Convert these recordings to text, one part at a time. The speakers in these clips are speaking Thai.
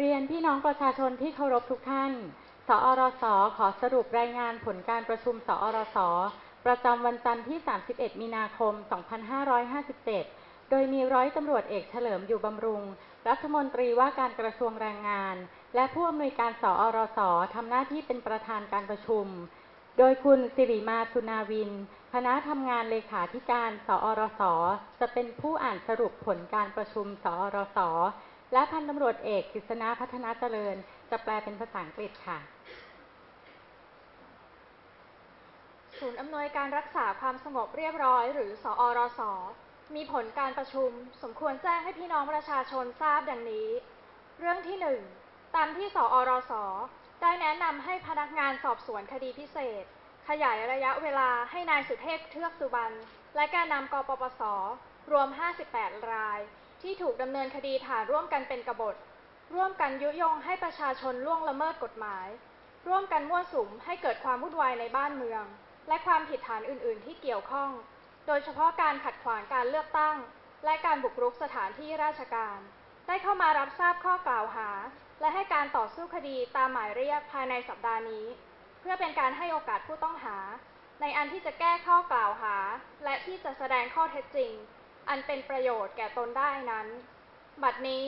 เรียนพี่น้องประชาชนที่เคารพทุกท่าน สอรส ขอสรุปรายงานผลการประชุม สอรส ประจำวันจันทร์ที่ 31 มีนาคม 2557 โดยมีร้อยตำรวจเอกเฉลิมอยู่บำรุง รัฐมนตรีว่าการกระทรวงแรงงาน และผู้อำนวยการ สอรส ทำหน้าที่เป็นประธานการประชุม โดยคุณสิริมาสุนาวิน คณะทำงานเลขาธิการ สอรส จะเป็นผู้อ่านสรุปผลการประชุม สอรส และพันตำรวจเอกกฤษณาพัฒนาเจริญ จะแปลเป็นภาษาอังกฤษค่ะ ศูนย์อำนวยการรักษาความสงบเรียบร้อย หรือ สอรส มีผลการประชุม สมควรแจ้งให้พี่น้องประชาชนทราบดังนี้ เรื่องที่ 1 ตามที่ สอรส ได้แนะนำให้พนักงานสอบสวนคดีพิเศษ ขยายระยะเวลาให้นายสุเทพเทือกสุบรรณและแกนนำกปปส รวม 58 ราย ที่ถูกดำเนินคดีฐานร่วมกันเป็นกบฏ ร่วมกันยุยงให้ประชาชนล่วงละเมิดกฎหมาย ร่วมกันมั่วสุมให้เกิดความวุ่นวายในบ้านเมือง และความผิดฐานอื่น ๆ ที่เกี่ยวข้อง โดยเฉพาะการขัดขวางการเลือกตั้ง และการบุกรุกสถานที่ราชการ ได้เข้ามารับทราบข้อกล่าวหา และให้การต่อสู้คดีตามหมายเรียกภายในสัปดาห์นี้ เพื่อเป็นการให้โอกาสผู้ต้องหา ในอันที่จะแก้ข้อกล่าวหา และที่จะแสดงข้อเท็จจริง อันเป็นประโยชน์แก่ตนได้นั้น บัดนี้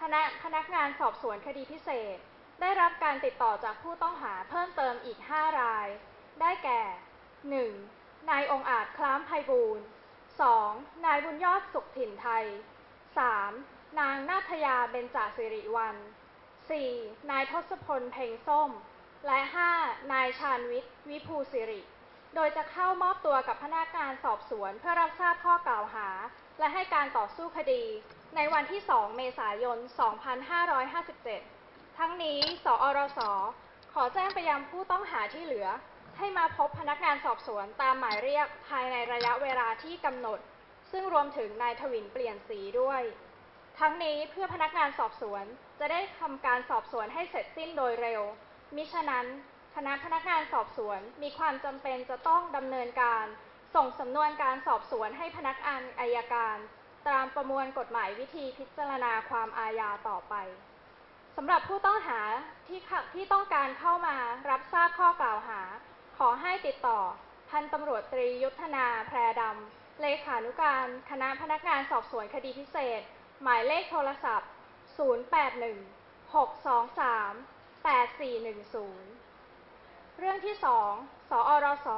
คณะพนักงานสอบสวนคดีพิเศษ ได้รับการติดต่อจากผู้ต้องหาเพิ่มเติมอีก 5 ราย ได้แก่ 1. นายองอาจคล้ามไพบูลย์ 2. นายบุญยอดสุขถิ่นไทย 3. นางนาทยาเบญจสิริวัลย์ 4. นายทศพลเพ็งส้ม และ 5. นายชาญวิทย์ วิภูสิริ โดยจะเข้ามอบตัวกับพนักงานสอบสวนเพื่อรับทราบข้อกล่าวหา และให้การต่อสู้คดี ในวันที่ 2 เมษายน 2557 ทั้งนี้ สอรส ขอแจ้งไปยังผู้ต้องหาที่เหลือ ให้มาพบพนักงานสอบสวนตามหมายเรียกภายในระยะเวลาที่กำหนด ซึ่งรวมถึงนายทวินเปลี่ยนสีด้วย ทั้งนี้เพื่อพนักงานสอบสวน จะได้ทำการสอบสวนให้เสร็จสิ้นโดยเร็ว มิฉะนั้นคณะพนักงานสอบสวนมีความจำเป็นจะต้องดำเนินการ ส่งสำนวนการสอบสวนให้พนักงานอายการ ตามประมวลกฎหมายวิธีพิจารณาความอาญาต่อไปสำหรับผู้ต้องหาที่ที่ต้องการเข้ามารับทราบข้อกล่าวหา ขอให้ติดต่อ พันตำรวจตรียุทธนาแพรดำเลขานุการคณะพนักงานสอบสวนคดีพิเศษ หมายเลขโทรศัพท์ 081 623 8410 เรื่องที่ 2 สอรส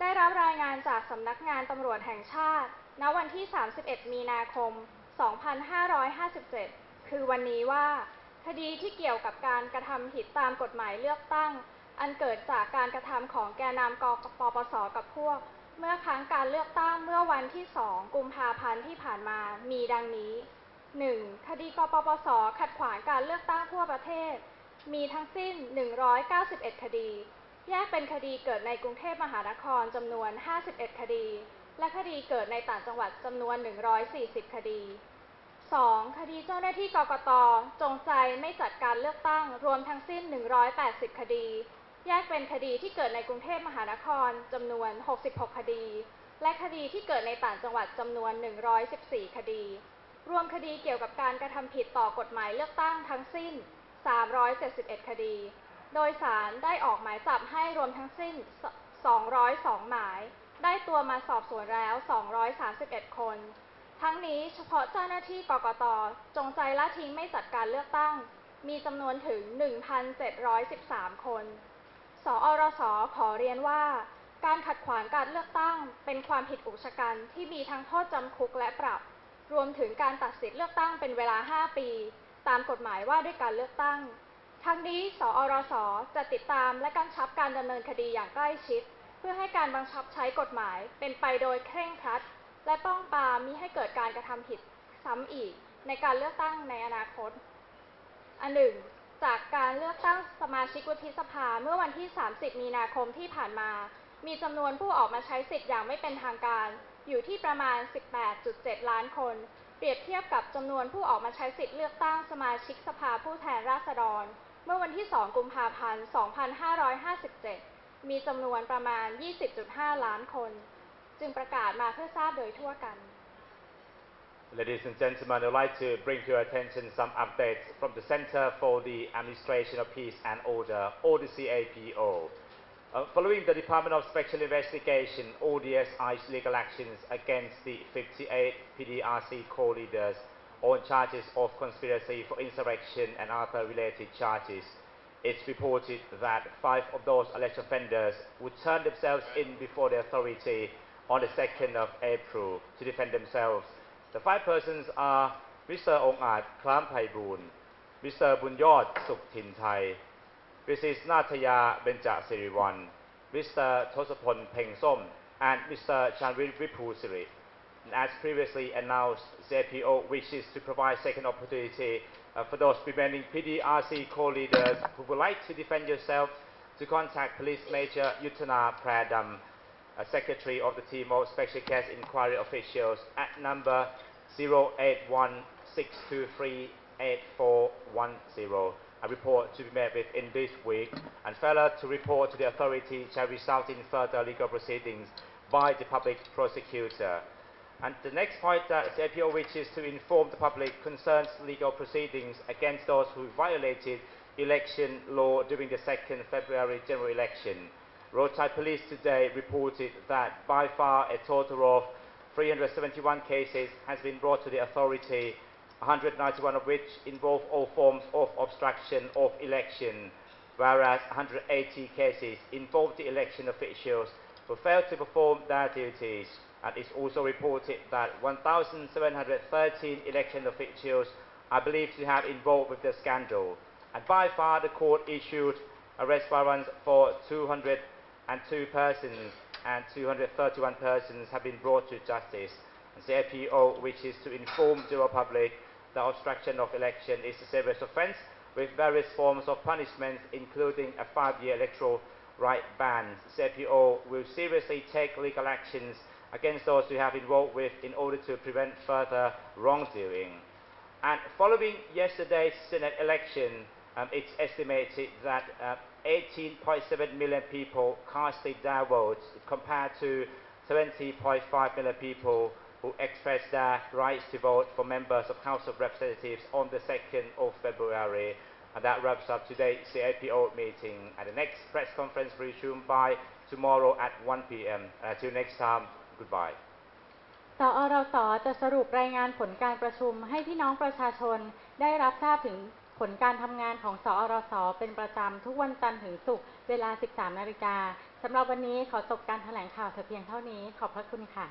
ได้รับรายงานจากสำนักงานตำรวจแห่งชาติ ณ วันที่ 31 มีนาคม 2557 คือวันนี้ว่า คดีที่เกี่ยวกับการกระทำผิดตามกฎหมายเลือกตั้ง อันเกิดจากการกระทำของแกนนำกปปส กับพวก เมื่อครั้งการเลือกตั้งเมื่อวันที่ 2 กุมภาพันธ์ที่ผ่านมา มีดังนี้ 1. คดีกปปส ขัดขวางการเลือกตั้งทั่วประเทศ มีทั้งสิ้น 191 คดี แยกเป็นคดีเกิดในกรุงเทพมหานครจำนวน 51 คดี และคดีเกิดในต่างจังหวัดจำนวน 140 คดี 2. คดีเจ้าหน้าที่กกต จงใจไม่จัดการเลือกตั้งรวมทั้งสิ้น 180 คดี แยกเป็นคดีที่เกิดในกรุงเทพมหานครจำนวน 66 คดี และคดีที่เกิดในต่างจังหวัดจำนวน 114 คดี รวมคดีเกี่ยวกับการกระทำผิดต่อกฎหมายเลือกตั้งทั้งสิ้น 371 คดี โดยสารได้ออกหมายจับให้รวมทั้งสิ้น 202 หมาย ได้ตัวมาสอบสวนแล้ว 231 คน ทั้งนี้เฉพาะเจ้าหน้าที่กกต จงใจละทิ้งไม่จัดการเลือกตั้ง มีจำนวนถึง 1,713 คน สอรสขอเรียนว่า การขัดขวางการเลือกตั้ง เป็นความผิดอุกชะกันที่มีทั้งโทษจำคุกและปรับ รวมถึงการตัดสิทธิเลือกตั้งเป็นเวลา 5 ปี ตามกฎหมายว่าด้วยการเลือกตั้ง ทั้งนี้สอรสจะติดตามและกำชับการดำเนินคดีอย่างใกล้ชิด เพื่อให้การบังคับใช้กฎหมายเป็นไปโดยเคร่งครัด และป้องปรามมิให้เกิดการกระทำผิดซ้ำอีกในการเลือกตั้งในอนาคต อันหนึ่ง จากการเลือกตั้งสมาชิกวุฒิสภาเมื่อวันที่ 30 มีนาคมที่ผ่านมา มีจำนวนผู้ออกมาใช้สิทธิ์อย่างไม่เป็นทางการ อยู่ที่ประมาณ 18.7 ล้านคน เปรียบเทียบกับจำนวนผู้ออกมาใช้สิทธิ์เลือกตั้งสมาชิกสภาผู้แทนราษฎร เมื่อวันที่ 2 กุมภาพันธ์ 2557 มีจำนวนประมาณ 20.5 ล้านคน จึงประกาศมาเพื่อทราบโดยทั่วกัน Ladies and gentlemen, I'd like to bring to your attention some updates from the Center for the Administration of Peace and Order, or the CAPO. Uh, following the Department of Special Investigation, ODSI's legal actions against the 58 PDRC core leaders on charges of conspiracy for insurrection and other related charges, it's reported that five of those alleged offenders would turn themselves in before the authority on the 2nd of April to defend themselves. The five persons are Mr. องอาจคล้ามไพบูลย์ Mr. บุญยอดสุขถิ่นไทย Mrs. นาทยาเบญจสิริวัล Mr. ทศพลเพ่งส้ม and Mr. ชา as previously announced, ZPO wishes to provide second opportunity uh, for those remaining PDRC co-leaders who would like to defend yourself to contact Police Major Yutana Pradam, uh, Secretary of the team of Special Case Inquiry Officials at number 0816238410. A report to be made within this week and failure to report to the authority shall result in further legal proceedings by the public prosecutor. And the next point that CPO wishes to inform the public concerns legal proceedings against those who violated election law during the 2nd February general election. Roadside Police today reported that by far a total of 371 cases has been brought to the authority, 191 of which involve all forms of obstruction of election, whereas 180 cases involve the election officials who failed to perform their duties. And it's also reported that 1,713 election officials are believed to have involved with the scandal. And by far, the court issued arrest warrants for 202 persons, and 231 persons have been brought to justice. And the APO is to inform the public that obstruction of election is a serious offence with various forms of punishment, including a five-year electoral right ban. The APO will seriously take legal actions against those who have involved with in order to prevent further wrongdoing. And following yesterday's Senate election, um, it's estimated that uh, 18.7 million people casted their votes compared to 20.5 million people who expressed their rights to vote for members of House of Representatives on the 2nd of February. And that wraps up today's CAPO meeting. And the next press conference resumed by tomorrow at 1 p.m. Until next time, goodbye. สอรสจะสรุปรายงานผลการประชุมให้พี่น้องประชาชนได้รับทราบถึงผลการทำงานของสอรสเป็นประจำทุกวันจันทร์ถึงศุกร์เวลา 13 นาฬิกาสำหรับวันนี้ขอจบการแถลงข่าวเพียงเท่านี้ ขอบพระคุณค่ะ